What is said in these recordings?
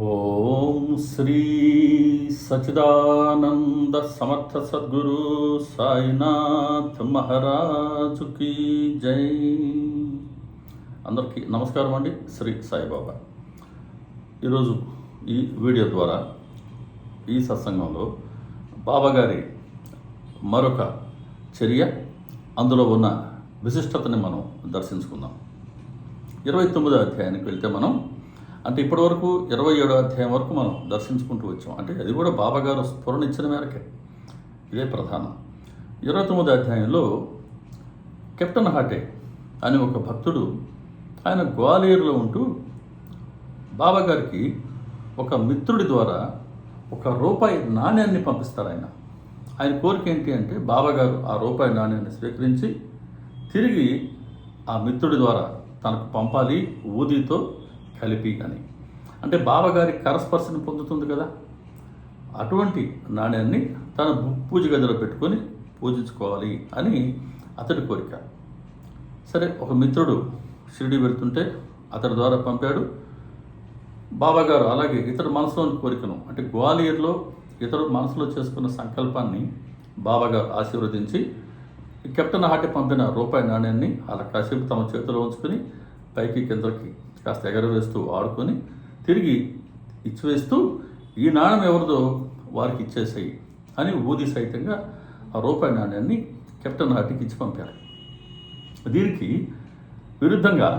ఓం శ్రీ సచిదానంద సమర్థ సద్గురు సాయినాథ్ మహారాజుకి జై. అందరికీ నమస్కారం అండి. శ్రీ సాయిబాబా. ఈరోజు ఈ వీడియో ద్వారా ఈ సత్సంగంలో బాబాగారి మరొక చర్య అందులో ఉన్న విశిష్టతని మనం దర్శించుకుందాం. ఇరవై తొమ్మిదో అధ్యాయానికి వెళ్తే మనం అంటే ఇప్పటివరకు ఇరవై ఏడో అధ్యాయం వరకు మనం దర్శించుకుంటూ వచ్చాం. అంటే అది కూడా బాబాగారు స్ఫురణ ఇచ్చిన మేరకే. ఇదే ప్రధానం. ఇరవై తొమ్మిది అధ్యాయంలో కెప్టెన్ హాటే అనే ఒక భక్తుడు ఆయన గ్వాలియర్లో ఉంటూ బాబాగారికి ఒక మిత్రుడి ద్వారా ఒక రూపాయి నాణ్యాన్ని పంపిస్తారు ఆయన. ఆయన కోరిక ఏంటి అంటే బాబాగారు ఆ రూపాయి నాణ్యాన్ని స్వీకరించి తిరిగి ఆ మిత్రుడి ద్వారా తనకు పంపాలి ఊదితో కలిపి అని అంటే బావగారి కరస్పర్శను పొందుతుంది కదా. అటువంటి నాణ్యాన్ని తన పూజ గదిలో పెట్టుకొని పూజించుకోవాలి అని అతడి కోరిక. సరే ఒక మిత్రుడు షిరిడి వెళ్తుంటే అతడి ద్వారా పంపాడు. బాబాగారు అలాగే ఇతడు మనసులోని కోరికను అంటే గ్వాలియర్లో ఇతడు మనసులో చేసుకున్న సంకల్పాన్ని బాబాగారు ఆశీర్వదించి కెప్టెన్ హాటి పంపిన రూపాయి నాణ్యాన్ని అలా కాసేపు తమ చేతిలో ఉంచుకొని పైకి కిందకి కాస్త ఎగరవేస్తూ ఆడుకొని తిరిగి ఇచ్చివేస్తూ ఈ నాణ్యం ఎవరిదో వారికి ఇచ్చేసాయి అని ఊది సహితంగా ఆ రూపాయి నాణ్యాన్ని కెప్టెన్ హాటికి ఇచ్చి పంపారు. దీనికి విరుద్ధంగా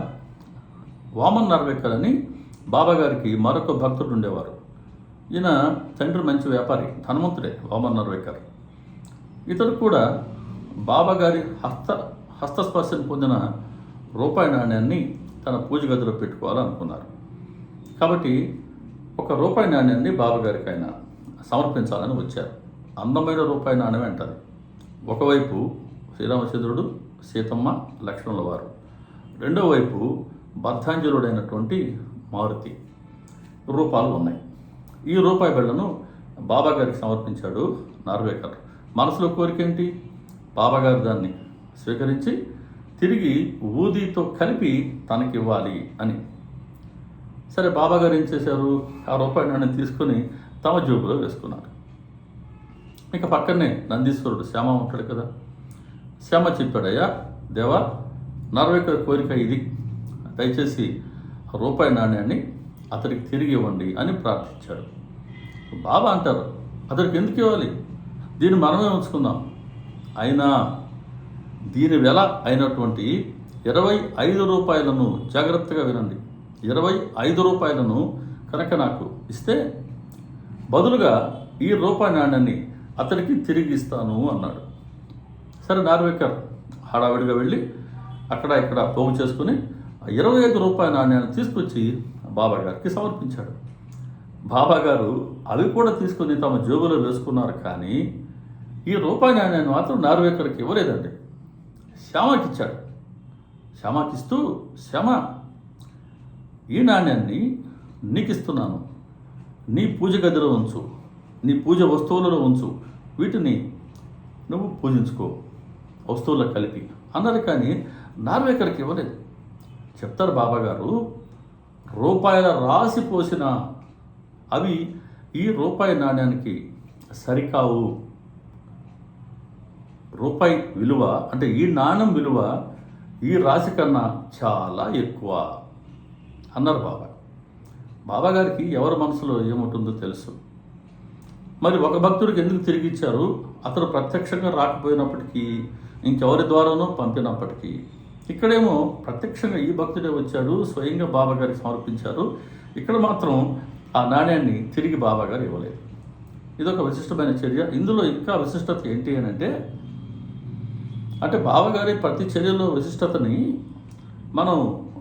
వామన్ నర్వేకర్ అని బాబాగారికి మరొక భక్తుడు ఉండేవారు. ఈయన తండ్రి మంచి వ్యాపారి ధనవంతుడే వామన్ నర్వేకర్ ఇతడు కూడా బాబాగారి హస్త హస్తస్పర్శను పొందిన రూపాయి నాణ్యాన్ని తన పూజ గదిలో పెట్టుకోవాలనుకున్నారు. కాబట్టి ఒక రూపాయి నాణ్యాన్ని బాబాగారికి ఆయన సమర్పించాలని వచ్చారు. అందమైన రూపాయి నాణ్యం అంటారు. ఒకవైపు శ్రీరామచంద్రుడు సీతమ్మ లక్ష్మణుల వారు. రెండో వైపు బద్ధాంజలుడైనటువంటి మారుతి రూపాలు ఉన్నాయి. ఈ రూపాయి బిళ్ళను బాబాగారికి సమర్పించాడు నార్వేకర్ మనసులో కోరిక ఏంటి? బాబాగారు దాన్ని స్వీకరించి తిరిగి ఊదీతో కలిపి తనకి ఇవ్వాలి అని. సరే బాబాగారు ఏం చేశారు? ఆ రూపాయి నాణ్యం తీసుకొని తమ జోబులో వేసుకున్నారు. ఇక పక్కనే నందీశ్వరుడు శ్యామ ఉంటాడు కదా. శ్యామ చెప్పాడయ్యా దేవా నరవేకర్ కోరిక ఇది. దయచేసి రూపాయి నాణ్యాన్ని అతడికి తిరిగి ఇవ్వండి అని ప్రార్థించాడు. బాబా అంటారు అతడికి ఎందుకు ఇవ్వాలి? దీన్ని మనమే ఉంచుకుందాం. అయినా దీని వెల అయినటువంటి ఇరవై ఐదు రూపాయలను జాగ్రత్తగా వినండి. ఇరవై ఐదు రూపాయలను కనుక నాకు ఇస్తే బదులుగా ఈ రూపాయి నాణ్యాన్ని అతనికి తిరిగి ఇస్తాను అన్నాడు. సరే నార్వేకర్ హడావిడిగా వెళ్ళి అక్కడ ఇక్కడ పోగు చేసుకుని ఇరవై ఐదు రూపాయల నాణ్యాన్ని తీసుకొచ్చి బాబా గారికి సమర్పించాడు. బాబా గారు అవి కూడా తీసుకుని తమ జోబులో వేసుకున్నారు కానీ ఈ రూపాయి నాణ్యాన్ని మాత్రం నార్వేకర్కి ఇవ్వలేదండి. శ్యామకిచ్చాడు. శ్యామకిస్తూ శ్యామ ఈ నాణ్యాన్ని నీకు ఇస్తున్నాను నీ పూజ గదిలో ఉంచు. నీ పూజ వస్తువులలో ఉంచు. వీటిని నువ్వు పూజించుకో. వస్తువుల్లో కలిపి. అన్నారు కానీ నార్వేకర్కి ఇవ్వలేదు. చెప్తారు బాబాగారు రూపాయల రాసి పోసిన అవి ఈ రూపాయి నాణ్యానికి సరికావు. రూపాయి విలువ అంటే ఈ నాణ్యం విలువ ఈ రాశి కన్నా చాలా ఎక్కువ అన్నారు బాబా. బాబా గారికి ఎవరి మనసులో ఏముంటుందో తెలుసు. మరి ఒక భక్తుడికి ఎందుకు తిరిగి ఇచ్చారు? అతడు ప్రత్యక్షంగా రాకపోయినప్పటికీ ఇంకెవరి ద్వారానో పంపినప్పటికీ. ఇక్కడేమో ప్రత్యక్షంగా ఈ భక్తుడే వచ్చాడు స్వయంగా బాబా గారికి సమర్పించారు. ఇక్కడ మాత్రం ఆ నాణ్యాన్ని తిరిగి బాబా గారు ఇవ్వలేదు. ఇదొక విశిష్టమైన చర్య. ఇందులో ఇంకా విశిష్టత ఏంటి అని అంటే అంటే బావగారి ప్రతి చర్యలో విశిష్టతని మనం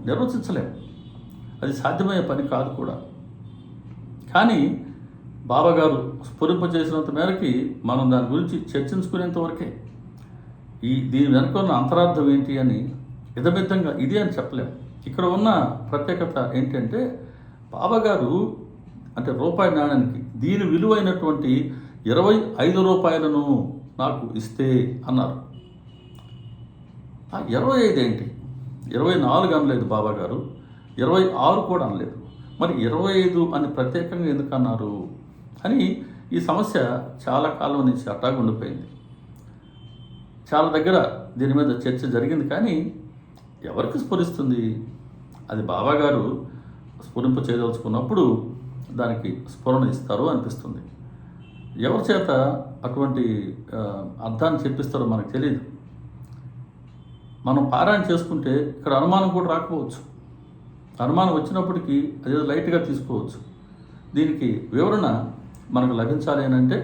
నిర్వచించలేం. అది సాధ్యమయ్యే పని కాదు కూడా. కానీ బాబాగారు స్ఫురింపజేసినంత మేరకి మనం దాని గురించి చర్చించుకునేంత వరకే. ఈ దీని వెనుక ఉన్న అంతరార్థం ఏంటి అని ఇదమిద్దంగా ఇది అని చెప్పలేం. ఇక్కడ ఉన్న ప్రత్యేకత ఏంటంటే బాబాగారు అంటే రూపాయి నాణ్యానికి దీని విలువైనటువంటి ఇరవై ఐదు రూపాయలను నాకు ఇస్తే అన్నారు. ఇరవై ఐదు ఏంటి? ఇరవై నాలుగు అనలేదు బాబా గారు. ఇరవై ఆరు కూడా అనలేదు. మరి ఇరవై ఐదు అని ప్రత్యేకంగా ఎందుకు అన్నారు? అని ఈ సమస్య చాలా కాలం నుంచి అట్టాగా ఉండిపోయింది. చాలా దగ్గర దీని మీద చర్చ జరిగింది కానీ ఎవరికి స్ఫురిస్తుంది? అది బాబా గారు స్ఫురింప చేయదలుచుకున్నప్పుడు దానికి స్ఫురణ ఇస్తారు అనిపిస్తుంది. ఎవరి చేత అటువంటి అర్థాన్ని చెప్పిస్తారో మనకు తెలియదు మనం పారాయణ చేసుకుంటే ఇక్కడ అనుమానం కూడా రాకపోవచ్చు. అనుమానం వచ్చినప్పటికీ అదేదో లైట్గా తీసుకోవచ్చు. దీనికి వివరణ మనకు లభించాలి అని అంటే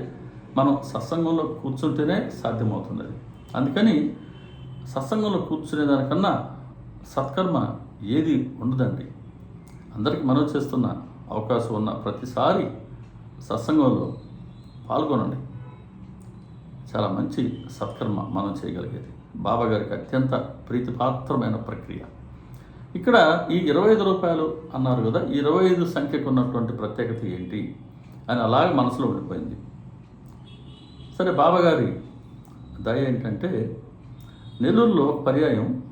మనం సత్సంగంలో కూర్చుంటేనే సాధ్యమవుతుంది అది అందుకని సత్సంగంలో కూర్చునే దానికన్నా సత్కర్మ ఏది ఉండదండి. అందరికీ మనం చేస్తున్న అవకాశం ఉన్న ప్రతిసారి సత్సంగంలో పాల్గొనండి. చాలా మంచి సత్కర్మ మనం చేయగలిగేది. బాబా గారికి అత్యంత ప్రీతిపాత్రమైన ప్రక్రియ. ఇక్కడ ఈ ఇరవై ఐదు రూపాయలు అన్నారు కదా ఈ ఇరవై ఐదు సంఖ్యకు ఉన్నటువంటి ప్రత్యేకత ఏంటి అని అలాగే మనసులో ఉండిపోయింది. సరే బాబాగారి దయ ఏంటంటే నెల్లూరులో ఒక పర్యాయం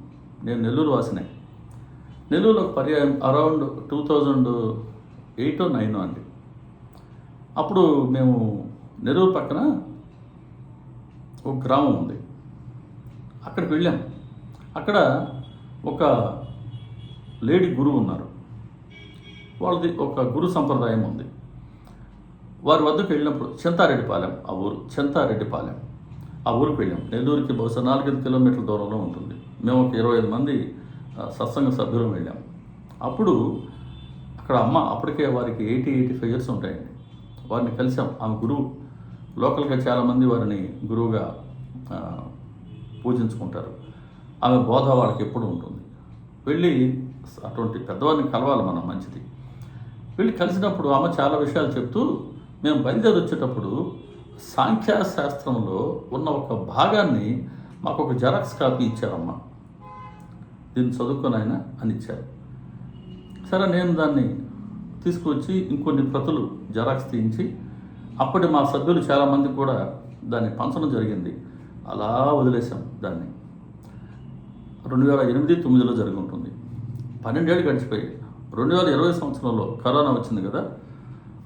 నేను నెల్లూరు వాసినే. నెల్లూరులో ఒక పర్యాయం around two thousand eight nine అండి. అప్పుడు మేము నెల్లూరు పక్కన ఒక గ్రామం ఉంది. అక్కడికి వెళ్ళాం అక్కడ ఒక లేడీ గురువు ఉన్నారు. వాళ్ళది ఒక గురు సంప్రదాయం ఉంది. వారి వద్దకు వెళ్ళినప్పుడు చింతారెడ్డిపాలెం ఆ ఊరు చింతారెడ్డిపాలెం ఆ ఊరికి వెళ్ళాం. నెల్లూరుకి బహుశా నాలుగైదు కిలోమీటర్ల దూరంలో ఉంటుంది. మేము ఒక ఇరవై ఐదు మంది సత్సంగ సభ్యులం వెళ్ళాం. అప్పుడు అక్కడ అమ్మ అప్పటికే వారికి ఎయిటీ ఎయిటీ ఫైవ్ ఇయర్స్ ఉంటాయండి. వారిని కలిసాం. ఆమె గురువు లోకల్గా చాలామంది వారిని గురువుగా పూజించుకుంటారు. ఆమె బోధ వాళ్ళకి ఎప్పుడు ఉంటుంది? వెళ్ళి అటువంటి పెద్దవారిని కలవాలి మనం మంచిది. వెళ్ళి కలిసినప్పుడు ఆమె చాలా విషయాలు చెప్తూ మేము బయలుదేరి వచ్చేటప్పుడు సాంఖ్యాశాస్త్రంలో ఉన్న ఒక భాగాన్ని మాకు ఒక జెరాక్స్ కాపీ ఇచ్చారమ్మ. దీన్ని చదువుకొని ఆయన అని ఇచ్చారు. సరే నేను దాన్ని తీసుకొచ్చి ఇంకొన్ని ప్రతులు జెరాక్స్ తీయించి అప్పటి మా సభ్యులు చాలామంది కూడా దాన్ని పంచడం జరిగింది. అలా వదిలేసాం దాన్ని. రెండు వేల ఎనిమిది తొమ్మిదిలో జరిగి ఉంటుంది పన్నెండేళ్ళు గడిచిపోయాయి. రెండు వేల ఇరవై సంవత్సరంలో కరోనా వచ్చింది కదా?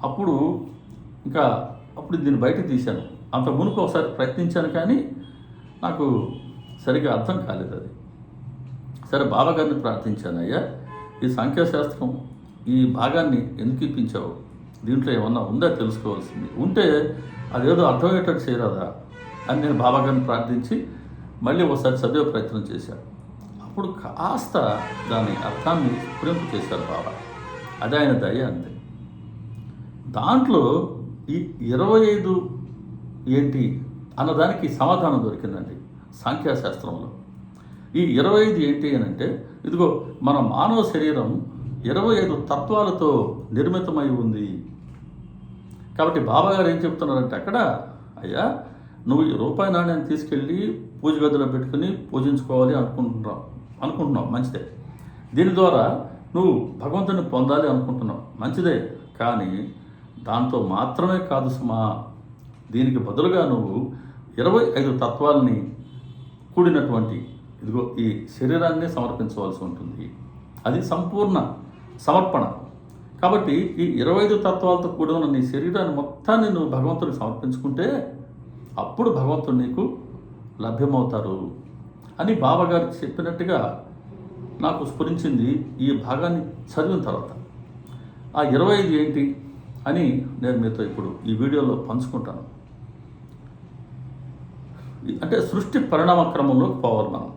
అప్పుడు ఇంకా అప్పుడు దీన్ని బయటకు తీశాను. అంత మునుపు ఒకసారి ప్రయత్నించాను కానీ నాకు సరిగ్గా అర్థం కాలేదు అది. సరే బాబాగారిని ప్రార్థించాను అయ్యా ఈ సంఖ్యాశాస్త్రం ఈ భాగాన్ని ఎందుకు ఇప్పించావు? దీంట్లో ఏమన్నా ఉందా తెలుసుకోవాల్సింది? ఉంటే అదేదో అర్థమయ్యేటట్టు చేయరాదా? అని నేను బాబాగారిని ప్రార్థించి మళ్ళీ ఒకసారి చదివే ప్రయత్నం చేశాను అప్పుడు కాస్త దాని అర్థాన్ని స్ఫురింపు చేశారు బాబా. అదే ఆయన దయ అంతే. దాంట్లో ఈ ఇరవై ఐదు ఏంటి అన్నదానికి సమాధానం దొరికిందండి సాంఖ్యాశాస్త్రంలో. ఈ ఇరవై ఐదు ఏంటి అని అంటే ఇదిగో మన మానవ శరీరం ఇరవై ఐదు తత్వాలతో నిర్మితమై ఉంది. కాబట్టి బాబాగారు ఏం చెప్తున్నారంటే అక్కడ అయ్యా నువ్వు ఈ రూపాయి నాణ్యాన్ని తీసుకెళ్ళి పూజ గదిలో పెట్టుకుని పూజించుకోవాలి అనుకుంటున్నావు అనుకుంటున్నావు. మంచిదే. దీని ద్వారా నువ్వు భగవంతుని పొందాలి అనుకుంటున్నావు. మంచిదే. కానీ దాంతో మాత్రమే కాదు సుమా దీనికి బదులుగా నువ్వు ఇరవై ఐదు తత్వాలని కూడినటువంటి ఇదిగో ఈ శరీరాన్ని సమర్పించవలసి ఉంటుంది. అది సంపూర్ణ సమర్పణ. కాబట్టి ఈ ఇరవై ఐదు తత్వాలతో కూడిన నీ శరీరాన్ని మొత్తాన్ని నువ్వు భగవంతుడికి సమర్పించుకుంటే అప్పుడు భగవంతుడు నీకు లభ్యమవుతారు అని బాబాగారు చెప్పినట్టుగా నాకు స్ఫురించింది ఈ భాగాన్ని చదివిన తర్వాత. ఆ ఇరవై ఐదు ఏంటి అని నేను మీతో ఇప్పుడు ఈ వీడియోలో పంచుకుంటాను. అంటే సృష్టి పరిణామ క్రమంలోకి పోవాలి మనం.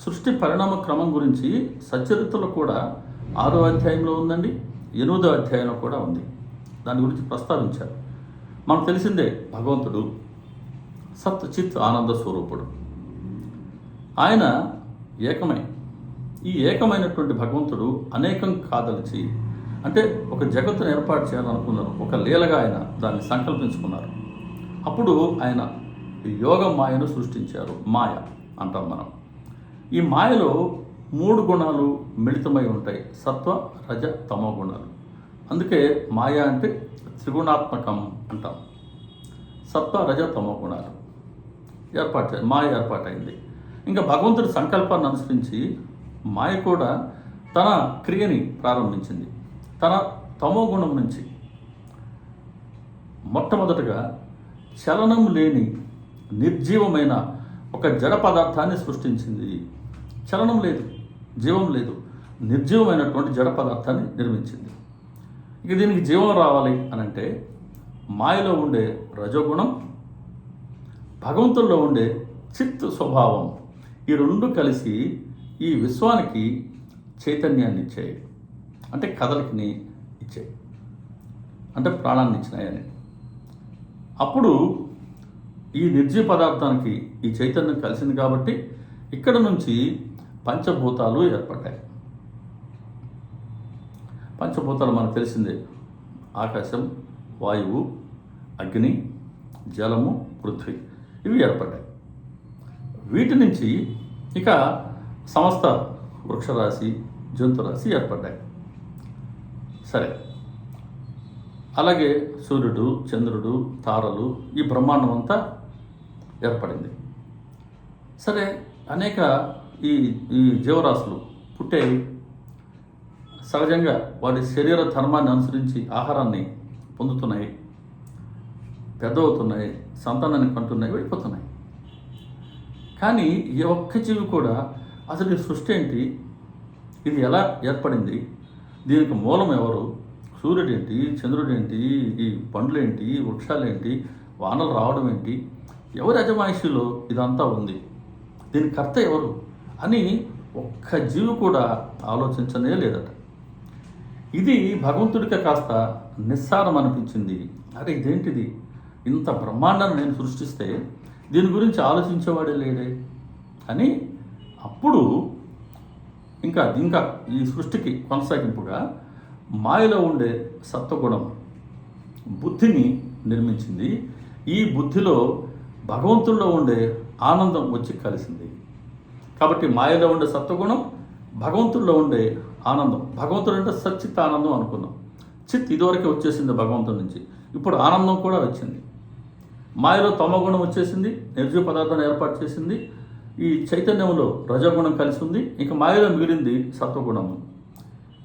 సృష్టి పరిణామ క్రమం గురించి సచరిత్రలో కూడా ఆరో అధ్యాయంలో ఉందండి ఎనిమిదో అధ్యాయంలో కూడా ఉంది. దాని గురించి ప్రస్తావించారు. మనకు తెలిసిందే భగవంతుడు సత్ చిత్ ఆనంద స్వరూపుడు. ఆయన ఏకమై ఈ ఏకమైనటువంటి భగవంతుడు అనేకం కాదలిచి అంటే ఒక జగత్తును ఏర్పాటు చేయాలనుకున్నారు. ఒక లీలగా ఆయన దాన్ని సంకల్పించుకున్నారు. అప్పుడు ఆయన యోగ మాయను సృష్టించారు. మాయ అంటాం మనం. ఈ మాయలో మూడు గుణాలు మిళితమై ఉంటాయి. సత్వ రజ తమో గుణాలు. అందుకే మాయ అంటే త్రిగుణాత్మకం అంటాం. సత్వ రజ తమో గుణాలు. ఏర్పాటు మాయ ఏర్పాటైంది. ఇంకా భగవంతుడి సంకల్పాన్ని అనుసరించి మాయ కూడా తన క్రియని ప్రారంభించింది. తన తమో గుణం నుంచి. మొట్టమొదటగా చలనం లేని నిర్జీవమైన ఒక జడ పదార్థాన్ని సృష్టించింది. చలనం లేదు జీవం లేదు నిర్జీవమైనటువంటి జడ పదార్థాన్ని నిర్మించింది. ఇక దీనికి జీవం రావాలి అని అంటే మాయలో ఉండే రజోగుణం భగవంతుల్లో ఉండే చిత్ స్వభావం ఈ రెండు కలిసి ఈ విశ్వానికి చైతన్యాన్ని ఇచ్చాయి. అంటే కదలికని ఇచ్చాయి. అంటే ప్రాణాన్ని ఇచ్చినాయని. అప్పుడు ఈ నిర్జీవ పదార్థానికి ఈ చైతన్యం కలిసింది కాబట్టి ఇక్కడ నుంచి పంచభూతాలు ఏర్పడ్డాయి. పంచభూతాలు మనకు తెలిసిందే. ఆకాశం వాయువు అగ్ని జలము పృథ్వీ. ఇవి ఏర్పడ్డాయి. వీటి నుంచి ఇక సంస్థ వృక్షరాశి జంతురాశి ఏర్పడ్డాయి. సరే. అలాగే సూర్యుడు చంద్రుడు తారలు ఈ బ్రహ్మాండం అంతా ఏర్పడింది. సరే అనేక ఈ ఈ జీవరాశులు పుట్టే సహజంగా వాటి శరీర ధర్మాన్ని అనుసరించి ఆహారాన్ని పొందుతున్నాయి పెద్దవుతున్నాయి సంతానాన్ని కంటున్నాయి వెళ్ళిపోతున్నాయి కానీ ఏ ఒక్క జీవి కూడా అసలు ఈ సృష్టి ఏంటి? ఇది ఎలా ఏర్పడింది? దీనికి మూలం ఎవరు? సూర్యుడు ఏంటి? చంద్రుడు ఏంటి? ఈ పండ్లేంటి వృక్షాలేంటి వానలు రావడం ఏంటి? ఎవరి అజమాయిషిలో ఇదంతా ఉంది? దీని కర్త ఎవరు? అని ఒక్క జీవి కూడా ఆలోచించనే లేదట. ఇది భగవంతుడికి కాస్త నిస్సారం అనిపించింది. అరే ఇదేంటిది? ఇంత బ్రహ్మాండాన్ని నేను సృష్టిస్తే దీని గురించి ఆలోచించేవాడే లేడే. అని అప్పుడు ఇంకా ఇంకా ఈ సృష్టికి కొనసాగింపుగా మాయలో ఉండే సత్వగుణం బుద్ధిని నిర్మించింది. ఈ బుద్ధిలో భగవంతుల్లో ఉండే ఆనందం వచ్చి కలిసింది. కాబట్టి మాయలో ఉండే సత్వగుణం భగవంతుల్లో ఉండే ఆనందం. భగవంతుడు అంటే సచ్చిత్ ఆనందం అనుకున్నాం. చిత్ ఇదివరకే వచ్చేసింది భగవంతుడి నుంచి. ఇప్పుడు ఆనందం కూడా వచ్చింది. మాయలో తమగుణం వచ్చేసింది నిర్జీవ పదార్థాన్ని ఏర్పాటు చేసింది ఈ చైతన్యంలో రజగుణం కలిసి ఉంది ఇంకా మాయలో మిగిలింది సత్వగుణము.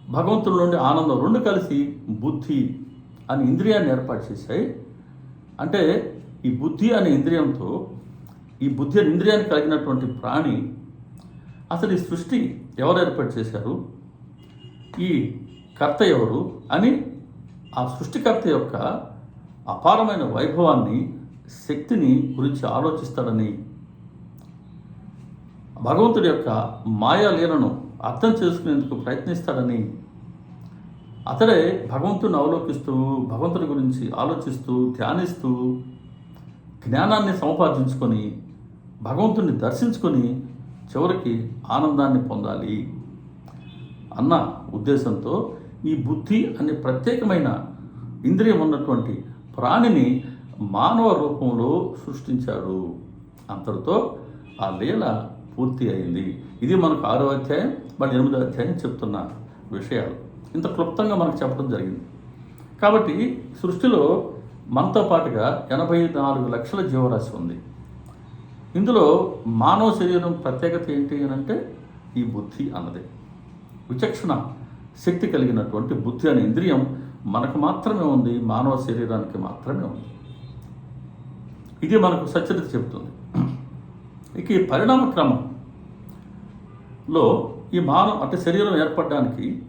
భగవంతుడి నుండి ఆనందం రెండు కలిసి బుద్ధి అని ఇంద్రియాన్ని ఏర్పాటు చేశాయి. అంటే ఈ బుద్ధి అనే ఇంద్రియంతో ఈ బుద్ధి అనే ఇంద్రియాన్ని కలిగినటువంటి ప్రాణి అసలు ఈ సృష్టి ఎవరు ఏర్పాటు చేశారు? ఈ కర్త ఎవరు అని ఆ సృష్టికర్త యొక్క అపారమైన వైభవాన్ని శక్తిని గురించి ఆలోచిస్తాడని భగవంతుడి యొక్క మాయా లీలను అర్థం చేసుకునేందుకు ప్రయత్నిస్తాడని అతడే భగవంతుని అవలోకిస్తూ భగవంతుడి గురించి ఆలోచిస్తూ ధ్యానిస్తూ జ్ఞానాన్ని సముపార్జించుకొని భగవంతుని దర్శించుకొని చివరికి ఆనందాన్ని పొందాలి అన్న ఉద్దేశంతో ఈ బుద్ధి అనే ప్రత్యేకమైన ఇంద్రియం ఉన్నటువంటి ప్రాణిని మానవ రూపంలో సృష్టించాడు. అంతటితో ఆ లీల పూర్తి అయింది. ఇది మనకు ఆరో అధ్యాయం మరి ఎనిమిదో అధ్యాయం చెప్తున్న విషయాలు. ఇంత క్లుప్తంగా మనకు చెప్పడం జరిగింది. కాబట్టి సృష్టిలో మనతో పాటుగా ఎనభై నాలుగు లక్షల జీవరాశి ఉంది. ఇందులో మానవ శరీరం ప్రత్యేకత ఏంటి అని అంటే ఈ బుద్ధి అన్నది. విచక్షణ శక్తి కలిగినటువంటి బుద్ధి అనే ఇంద్రియం మనకు మాత్రమే ఉంది మానవ శరీరానికి మాత్రమే ఉంది. ఇది మనకు సత్యత చెబుతుంది. ఇక ఈ పరిణామ క్రమంలో ఈ మానవ అంటే శరీరం ఏర్పడడానికి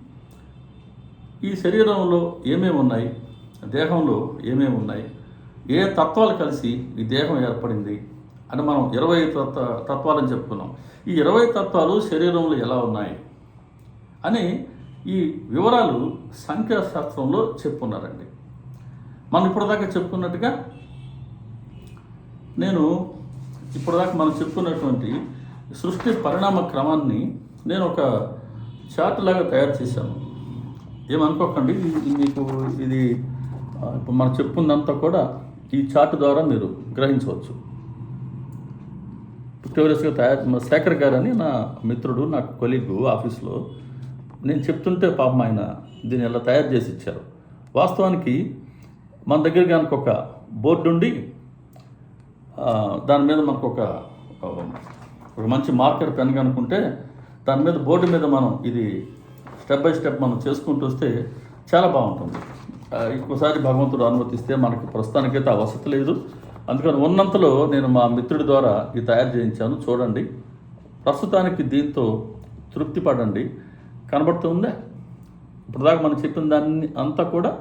ఈ శరీరంలో ఏమేమి ఉన్నాయి? దేహంలో ఏమేమి ఉన్నాయి? ఏ తత్వాలు కలిసి ఈ దేహం ఏర్పడింది? అని మనం ఇరవై తత్వ తత్వాలని చెప్పుకున్నాం. ఈ ఇరవై తత్వాలు శరీరంలో ఎలా ఉన్నాయి? అని ఈ వివరాలు సంఖ్యాశాస్త్రంలో చెప్పున్నారండి. మనం ఇప్పటిదాకా చెప్పుకున్నట్టుగా నేను ఇప్పటిదాకా మనం చెప్పుకున్నటువంటి సృష్టి పరిణామ క్రమాన్ని నేను ఒక చార్ట్ లాగా తయారు చేశాను. ఏమనుకోకండి మీకు ఇది ఇప్పుడు మనం చెప్పుకుందంతా కూడా ఈ చార్ట్ ద్వారా మీరు గ్రహించవచ్చు. క్యూరియస్గా తయారు మా శేఖర్ గారు అని నా మిత్రుడు నా కొలీగు ఆఫీస్లో. నేను చెప్తుంటే పాపం ఆయన దీన్ని ఎలా తయారు చేసి ఇచ్చారు. వాస్తవానికి మన దగ్గర కనుక ఒక బోర్డు ఉండి దాని మీద మనకు ఒక ఒక మంచి మార్కర్ పెన్ కనుకుంటే దాని మీద బోర్డు మీద మనం ఇది స్టెప్ బై స్టెప్ మనం చేసుకుంటూ వస్తే చాలా బాగుంటుంది. ఇంకోసారి భగవంతుడు అనుమతిస్తే మనకి ప్రస్తుతానికైతే ఆ వసతి లేదు. అందుకని ఉన్నంతలో నేను మా మిత్రుడి ద్వారా ఇది తయారు చేయించాను. చూడండి. ప్రస్తుతానికి దీంతో తృప్తి పడండి. కనబడుతుందా? ఇప్పుడు మనం చెప్పిన దాన్ని అంతా కూడా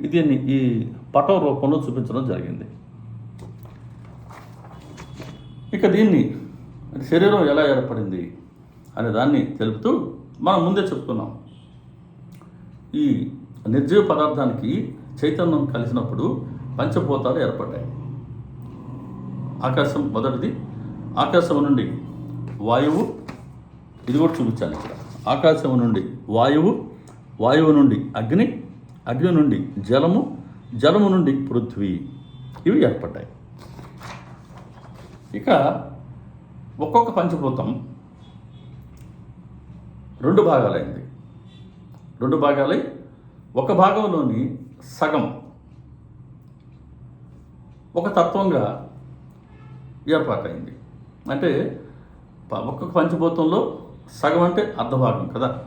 ఇది ఈ పటం రూపంలో చూపించడం జరిగింది. ఇక దీన్ని శరీరం ఎలా ఏర్పడింది అనే దాన్ని తెలుపుతూ మనం ముందే చెప్పుకున్నాం. ఈ నిర్జీవ పదార్థానికి చైతన్యం కలిసినప్పుడు పంచభూతాలు ఏర్పడ్డాయి. ఆకాశం మొదటిది. ఆకాశం నుండి వాయువు ఇది కూడా చూపించాను ఇక్కడ. ఆకాశం నుండి వాయువు వాయువు నుండి అగ్ని అగ్ని నుండి జలము జలము నుండి పృథ్వీ. ఇవి ఏర్పడ్డాయి. ఇక ఒక్కొక్క పంచభూతం రెండు భాగాలైంది. రెండు భాగాలై ఒక భాగంలోని సగం. ఒక తత్వంగా ఏర్పాటైంది. అంటే ప- ఒక్కొక్క పంచభూతంలో సగం అంటే అర్ధభాగం కదా.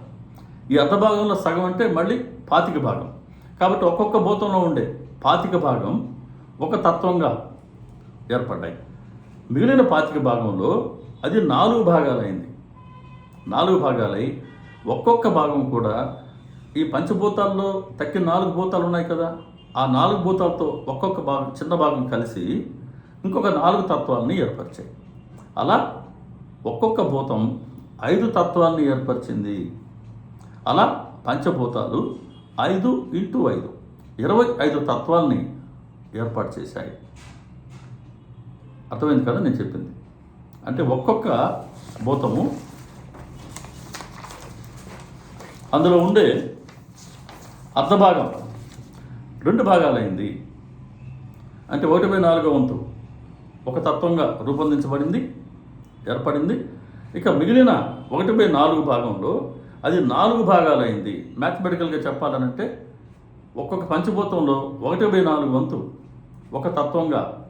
ఈ అర్ధభాగంలో సగం అంటే మళ్ళీ పాతిక భాగం. కాబట్టి ఒక్కొక్క భూతంలో ఉండే పాతిక భాగం ఒక తత్వంగా ఏర్పడ్డాయి. మిగిలిన పాతిక భాగంలో అది నాలుగు భాగాలైంది. నాలుగు భాగాలై ఒక్కొక్క భాగం కూడా ఈ పంచభూతాల్లో తక్కిన నాలుగు భూతాలు ఉన్నాయి కదా ఆ నాలుగు భూతాలతో ఒక్కొక్క భాగం చిన్న భాగం కలిసి ఇంకొక నాలుగు తత్వాలని ఏర్పరిచాయి. అలా ఒక్కొక్క భూతం ఐదు తత్వాన్ని ఏర్పరిచింది. అలా పంచభూతాలు ఐదు ఇంటూ ఐదు ఇరవై ఐదు తత్వాల్ని ఏర్పాటు చేశాయి. అర్థమైంది కదా నేను చెప్పింది? అంటే ఒక్కొక్క భూతము అందులో ఉండే అర్ధభాగం రెండు భాగాలైంది. అంటే ఒకటి బై నాలుగో వంతు. ఒక తత్వంగా రూపొందించబడింది ఏర్పడింది. ఇక మిగిలిన ఒకటి బై నాలుగు భాగంలో అది నాలుగు భాగాలైంది. మ్యాథమెటికల్గా చెప్పాలనంటే ఒక్కొక్క పంచభూతంలో ఒకటి బై నాలుగు వంతు ఒక తత్వంగా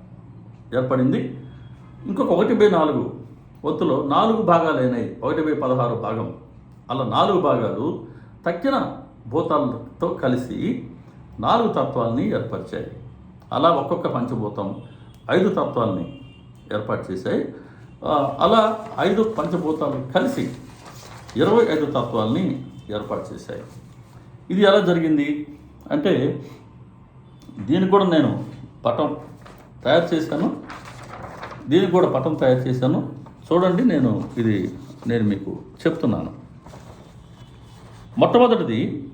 ఏర్పడింది. ఇంకొక ఒకటి బై నాలుగు ఒత్తులో నాలుగు భాగాలైనాయి ఒకటి బై పదహారు భాగం. అలా నాలుగు భాగాలు తక్కిన భూతాలతో కలిసి నాలుగు తత్వాల్ని ఏర్పరిచాయి. అలా ఒక్కొక్క పంచభూతం ఐదు తత్వాల్ని ఏర్పాటు చేశాయి. అలా ఐదు పంచభూతాలు కలిసి ఇరవై ఐదు తత్వాల్ని ఏర్పాటు చేశాయి. ఇది ఎలా జరిగింది? అంటే దీనికి కూడా నేను పటం తయారు చేశాను. దీనికి కూడా పటం తయారు చేశాను. చూడండి నేను ఇది నేను మీకు చెప్తున్నాను. మొట్టమొదటిది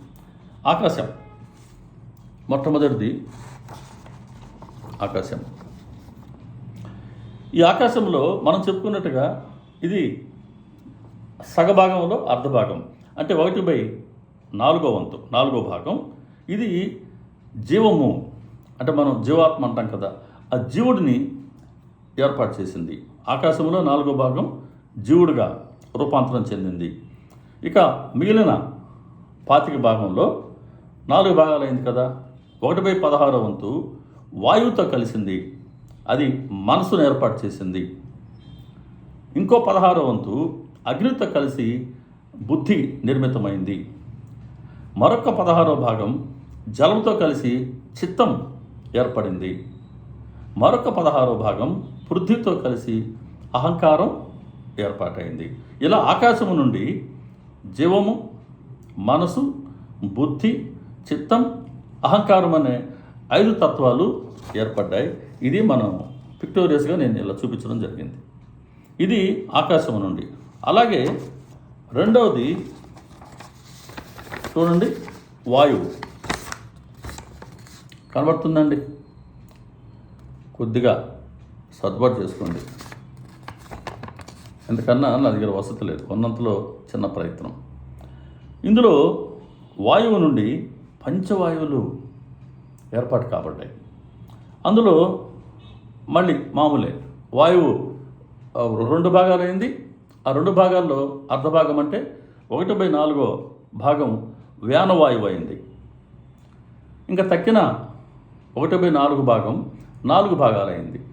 ఆకాశం. మొట్టమొదటిది ఆకాశం. ఈ ఆకాశంలో మనం చెప్పుకున్నట్టుగా ఇది సగభాగంలో అర్ధభాగం అంటే ఒకటి బై నాలుగో వంతు నాలుగో భాగం. ఇది జీవము. అంటే మనం జీవాత్మ అంటాం కదా. ఆ జీవుడిని ఏర్పాటు చేసింది. ఆకాశంలో నాలుగో భాగం జీవుడిగా రూపాంతరం చెందింది. ఇక మిగిలిన పాతిక భాగంలో నాలుగు భాగాలైంది కదా. ఒకటి బై పదహారో వంతు వాయువుతో కలిసింది. అది మనసును ఏర్పాటు చేసింది. ఇంకో పదహారో వంతు అగ్నితో కలిసి బుద్ధి నిర్మితమైంది. మరొక పదహారో భాగం జలంతో కలిసి చిత్తం ఏర్పడింది. మరొక పదహారో భాగం పృథ్వీతో కలిసి అహంకారం ఏర్పాటైంది. ఇలా ఆకాశము నుండి జీవము మనసు బుద్ధి చిత్తం అహంకారం అనే ఐదు తత్వాలు ఏర్పడ్డాయి. ఇది మనం పిక్టోరియస్గా నేను ఇలా చూపించడం జరిగింది. ఇది ఆకాశం నుండి. అలాగే రెండవది చూడండి వాయువు. కనబడుతుందండి? కొద్దిగా సర్దుబాటు చేసుకోండి. ఎందుకన్నా నా దగ్గర వసతి లేదు. ఉన్నంతలో చిన్న ప్రయత్నం. ఇందులో వాయువు నుండి పంచవాయువులు ఏర్పాటు కాబడ్డాయి. అందులో మళ్ళీ మామూలే. వాయువు రెండు భాగాలైంది ఆ రెండు భాగాల్లో అర్ధ భాగం అంటే ఒకటి బై నాలుగో భాగం వ్యానవాయువు అయింది. ఇంకా తక్కిన ఒకటి బై నాలుగు భాగం నాలుగు భాగాలైంది.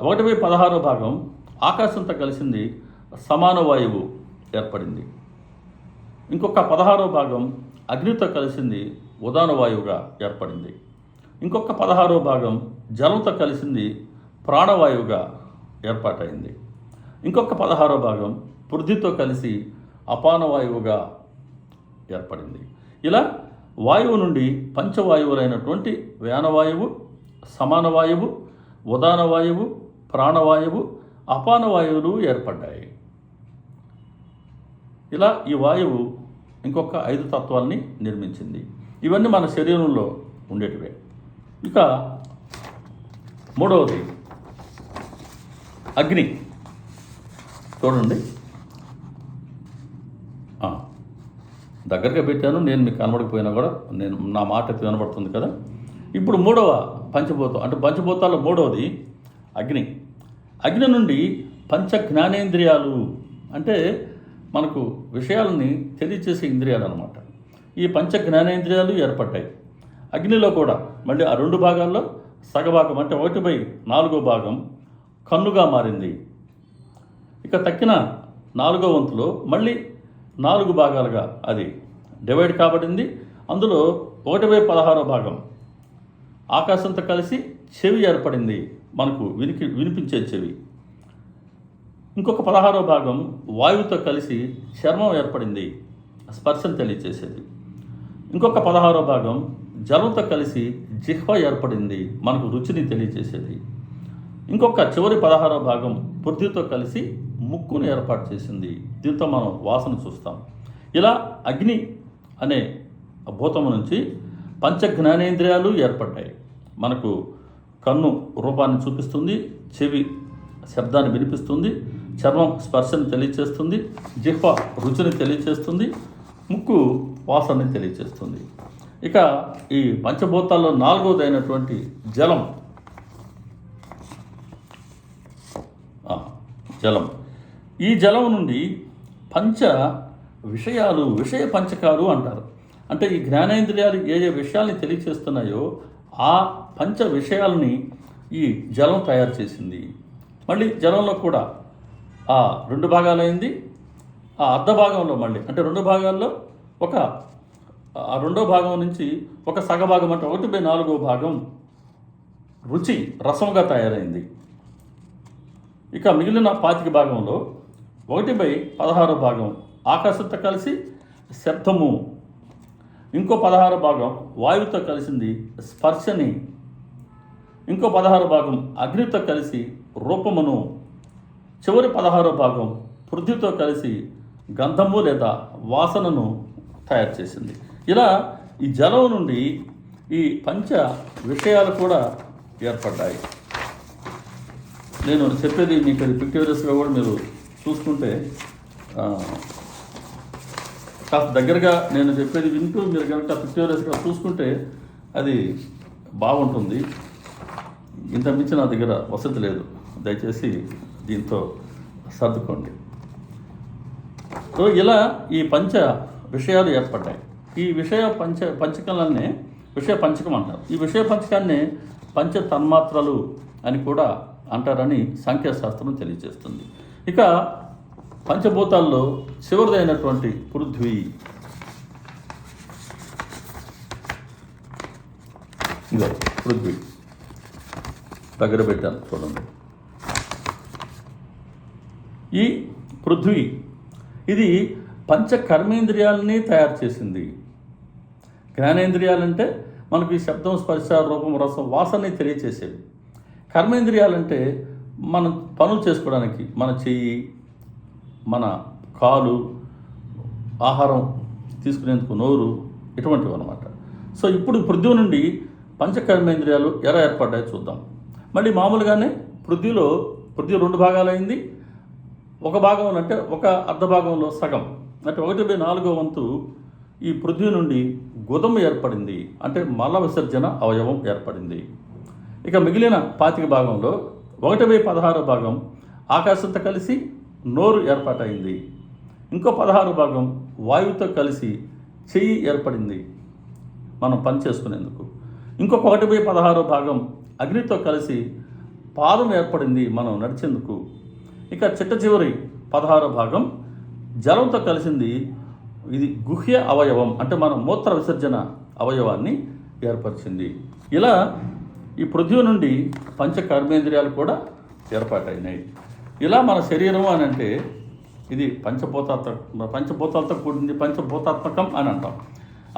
ఒకటి బై పదహారో భాగం ఆకాశంతో కలిసింది సమాన వాయువు ఏర్పడింది. ఇంకొక పదహారో భాగం అగ్నితో కలిసింది ఉదాన వాయువుగా ఏర్పడింది. ఇంకొక పదహారో భాగం జలంతో కలిసింది ప్రాణవాయువుగా ఏర్పాటైంది. ఇంకొక పదహారో భాగం పృథ్వీతో కలిసి అపానవాయువుగా ఏర్పడింది. ఇలా వాయువు నుండి పంచవాయువులైనటువంటి వ్యానవాయువు సమాన వాయువు ఉదాన వాయువు ప్రాణవాయువు అపాన వాయువులు ఏర్పడ్డాయి. ఇలా ఈ వాయువు ఇంకొక ఐదు తత్వాల్ని నిర్మించింది. ఇవన్నీ మన శరీరంలో ఉండేటివే. ఇక మూడవది అగ్ని. చూడండి. దగ్గరగా పెట్టాను నేను మీకు కనబడిపోయినా కూడా నేను నా మాట వినబడుతుంది కదా. ఇప్పుడు మూడవ పంచభూతం అంటే పంచభూతాల్లో మూడవది అగ్ని. అగ్ని నుండి పంచ జ్ఞానేంద్రియాలు అంటే మనకు విషయాలని తెలియచేసే ఇంద్రియాలు అనమాట ఈ పంచ జ్ఞానేంద్రియాలు ఏర్పడ్డాయి. అగ్నిలో కూడా మళ్ళీ ఆ రెండు భాగాల్లో సగభాగం అంటే ఒకటి బై నాలుగో భాగం కన్నుగా మారింది. ఇక తక్కిన నాలుగో వంతులో మళ్ళీ నాలుగు భాగాలుగా అది డివైడ్ కాబడింది. అందులో ఒకటి బై పదహారో భాగం ఆకాశంతో కలిసి చెవి ఏర్పడింది. మనకు వినికి వినిపించే చెవి. ఇంకొక పదహారో భాగం వాయువుతో కలిసి చర్మం ఏర్పడింది. స్పర్శను తెలియచేసేది. ఇంకొక పదహారో భాగం జలంతో కలిసి జిహ్వ ఏర్పడింది. మనకు రుచిని తెలియచేసేది. ఇంకొక చివరి పదహారో భాగం పృథ్వీతో కలిసి ముక్కును ఏర్పాటు చేసింది. దీంతో మనం వాసన చూస్తాం. ఇలా అగ్ని అనే భూతము నుంచి పంచ జ్ఞానేంద్రియాలు ఏర్పడ్డాయి. మనకు కన్ను రూపాన్ని చూపిస్తుంది చెవి శబ్దాన్ని వినిపిస్తుంది చర్మం స్పర్శను తెలియచేస్తుంది జిహ్వ రుచిని తెలియచేస్తుంది ముక్కు వాసనని తెలియచేస్తుంది. ఇక ఈ పంచభూతాల్లో నాలుగవది అయినటువంటి జలం జలం. ఈ జలం నుండి పంచ విషయాలు విషయ పంచకాలు అంటారు. అంటే ఈ జ్ఞానేంద్రియాలు ఏ ఏ విషయాల్ని తెలియచేస్తున్నాయో ఆ పంచ విషయాలని ఈ జలం తయారు చేసింది. మళ్ళీ జలంలో కూడా ఆ రెండు భాగాలైంది ఆ అర్ధ భాగంలో మళ్ళీ అంటే రెండు భాగాల్లో ఒక ఆ రెండో భాగం నుంచి ఒక సగభాగం అంటే ఒకటి బై నాలుగో భాగం రుచి రసంగా తయారైంది. ఇక మిగిలిన పాతిక భాగంలో ఒకటి బై పదహారో భాగం ఆకాశంతో కలిసి శబ్దము. ఇంకో పదహారు భాగం వాయువుతో కలిసింది స్పర్శని ఇంకో పదహారు భాగం. అగ్నితో కలిసి రూపమును చివరి పదహారో భాగం పృథ్వీతో కలిసి గంధము లేదా వాసనను తయారు చేసింది. ఇలా ఈ జలం నుండి ఈ పంచ విషయాలు కూడా ఏర్పడ్డాయి. నేను చెప్పేది మీకు అది పిక్టోరియస్గా కూడా మీరు చూసుకుంటే కాస్త దగ్గరగా నేను చెప్పేది వింటూ మీరు కనుక పిక్టోరియస్గా చూసుకుంటే అది బాగుంటుంది. ఇంత మించి నా దగ్గర వసతి లేదు. దయచేసి దీంతో సర్దుకోండి. సో ఇలా ఈ పంచ విషయాలు ఏర్పడ్డాయి. ఈ విషయ పంచ పంచకాలన్నీ విషయ పంచకం అంటారు. ఈ విషయ పంచకాన్ని పంచ తన్మాత్రలు అని కూడా అంటారని సంఖ్యాశాస్త్రం తెలియజేస్తుంది. ఇక పంచభూతాల్లో చివరిదైనటువంటి పృథ్వీ. ఇదో పృథ్వీ. దగ్గర చూడండి. ఈ పృథ్వీ ఇది పంచ కర్మేంద్రియాలని తయారు చేసింది. జ్ఞానేంద్రియాలంటే మనకి శబ్దం స్పర్శ రూపం రసం వాసనని తెలియచేసేవి. కర్మేంద్రియాలంటే మనం పనులు చేసుకోవడానికి మన చెయ్యి మన కాలు ఆహారం తీసుకునేందుకు నోరు ఇటువంటివి అనమాట సో ఇప్పుడు పృథ్వీ నుండి పంచకర్మేంద్రియాలు ఎలా ఏర్పడ్డాయో చూద్దాం. మళ్ళీ మామూలుగానే పృథ్వీలో పృథ్వీ రెండు భాగాలైంది. ఒక భాగం అంటే ఒక అర్ధ భాగంలో సగం. అంటే ఒకటి బై నాలుగో వంతు ఈ పృథ్వీ నుండి గుదం ఏర్పడింది. అంటే మల విసర్జన అవయవం ఏర్పడింది. ఇక మిగిలిన పాతిక భాగంలో ఒకటి బై పదహారో భాగం ఆకాశంతో కలిసి నోరు ఏర్పాటైంది. ఇంకో పదహారు భాగం వాయువుతో కలిసి చెయ్యి ఏర్పడింది. మనం పని చేసుకునేందుకు. ఇంకొక ఒకటి బై పదహారో భాగం అగ్నితో కలిసి పాదం ఏర్పడింది మనం నడిచేందుకు. ఇక చిట్ట చివరి పదహారో భాగం. జలంతో కలిసింది ఇది గుహ్య అవయవం అంటే మన మూత్ర విసర్జన అవయవాన్ని ఏర్పరిచింది. ఇలా ఈ పృథ్వీ నుండి పంచ కర్మేంద్రియాలు కూడా ఏర్పాటైనాయి. ఇలా మన శరీరం అని అంటే ఇది పంచభూతాత్మ పంచభూతాలతో కూడింది పంచభూతాత్మకం అని అంటాం.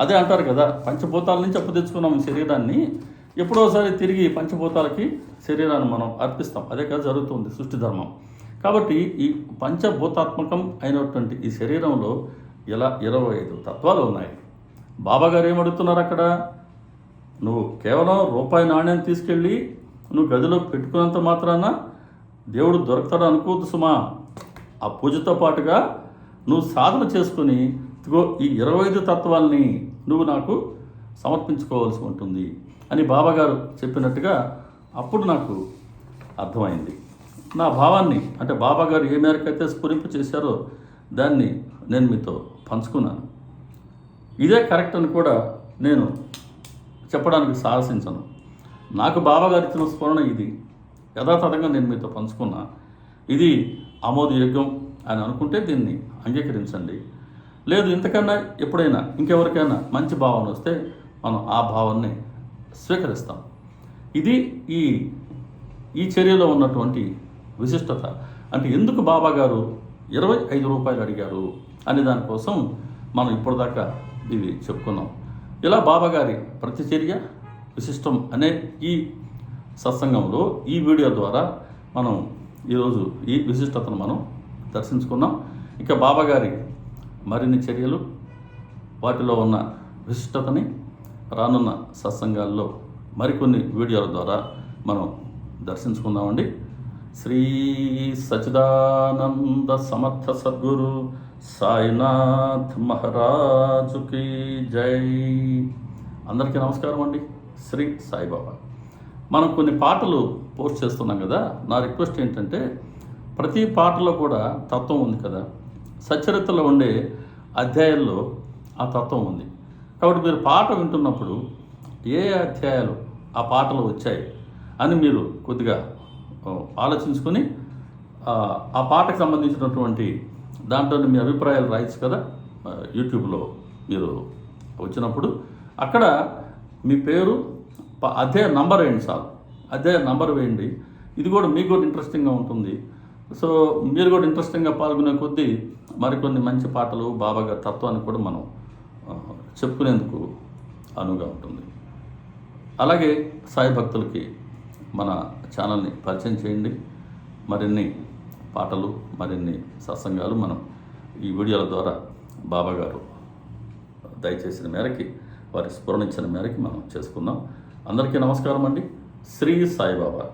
అదే అంటారు కదా పంచభూతాల నుంచి అప్పు తెచ్చుకున్నాం శరీరాన్ని ఎప్పుడోసారి తిరిగి పంచభూతాలకి శరీరాన్ని మనం అర్పిస్తాం. అదే కదా జరుగుతుంది సృష్టి ధర్మం. కాబట్టి ఈ పంచభూతాత్మకం అయినటువంటి ఈ శరీరంలో ఇలా ఇరవై ఐదు తత్వాలు ఉన్నాయి. బాబా గారు ఏమడుగుతున్నారు అక్కడ? నువ్వు కేవలం రూపాయి నాణ్యం తీసుకెళ్ళి నువ్వు గదిలో పెట్టుకున్నంత మాత్రాన దేవుడు దొరుకుతాడు అనుకోవద్దు సుమా. ఆ పూజతో పాటుగా నువ్వు సాధన చేసుకుని ఇదిగో ఈ ఇరవై ఐదు తత్వాల్ని నువ్వు నాకు సమర్పించుకోవాల్సి ఉంటుంది. అని బాబాగారు చెప్పినట్టుగా అప్పుడు నాకు అర్థమైంది. నా భావాన్ని అంటే బాబాగారు ఏ మేరకు అయితే స్ఫురింపు చేశారో దాన్ని నేను మీతో పంచుకున్నాను. ఇదే కరెక్ట్ అని కూడా నేను చెప్పడానికి సాహసించను. నాకు బాబాగారు ఇచ్చిన స్ఫురణ ఇది. యథాతథంగా నేను మీతో పంచుకున్నా. ఇది ఆమోదయోగ్యం అని అనుకుంటే దీన్ని అంగీకరించండి. లేదు ఇంతకన్నా ఎప్పుడైనా ఇంకెవరికైనా మంచి భావన వస్తే మనం ఆ భావాన్ని స్వీకరిస్తాం. ఇది ఈ ఈ చర్యలో ఉన్నటువంటి విశిష్టత. అంటే ఎందుకు బాబా గారు ఇరవై ఐదు రూపాయలు అడిగారు అనే దానికోసం మనం ఇప్పటిదాకా ఇది చెప్పుకున్నాం. ఇలా బాబా గారి ప్రతిచర్య విశిష్టం అనే ఈ సత్సంగంలో ఈ వీడియో ద్వారా మనం ఈరోజు ఈ విశిష్టతను మనం దర్శించుకున్నాం. ఇక బాబా గారి మరిన్ని చర్యలు వాటిలో ఉన్న విశిష్టతని రానున్న సత్సంగాల్లో మరికొన్ని వీడియోల ద్వారా మనం దర్శించుకుందామండి. శ్రీ సచిదానంద సమర్థ సద్గురు సాయినాథ్ మహారాజుకి జై. అందరికీ నమస్కారం అండి. శ్రీ సాయిబాబా. మనం కొన్ని పాటలు పోస్ట్ చేస్తున్నాం కదా నా రిక్వెస్ట్ ఏంటంటే ప్రతి పాటలో కూడా తత్వం ఉంది కదా. సచరిత్రలో ఉండే అధ్యాయాల్లో ఆ తత్వం ఉంది. కాబట్టి మీరు పాట వింటున్నప్పుడు ఏ అధ్యాయాలు ఆ పాటలు వచ్చాయి అని మీరు కొద్దిగా ఆలోచించుకొని ఆ, పాటకు సంబంధించినటువంటి దాంట్లో మీ అభిప్రాయాలు రాయొచ్చు కదా యూట్యూబ్లో మీరు వచ్చినప్పుడు. అక్కడ మీ పేరు ప- అధ్యాయ నంబర్ వేయండి సార్ అధ్యాయ నంబర్ వేయండి. ఇది కూడా మీకు కూడా ఇంట్రెస్టింగ్గా ఉంటుంది. సో మీరు కూడా ఇంట్రెస్టింగ్గా పాల్గొనే కొద్దీ మరికొన్ని మంచి పాటలు బాబాగారి తత్వాన్ని కూడా మనం చెప్పుకునేందుకు అనువుగా ఉంటుంది. అలాగే సాయి భక్తులకి మన ఛానల్ని పరిచయం చేయండి. మరిన్ని పాటలు మరిన్ని సత్సంగాలు మనం ఈ వీడియోల ద్వారా బాబా గారు దయచేసిన మేరకి వారి స్ఫురణించిన మేరకి మనం చేసుకుందాం. అందరికీ నమస్కారం అండి. శ్రీ సాయిబాబా.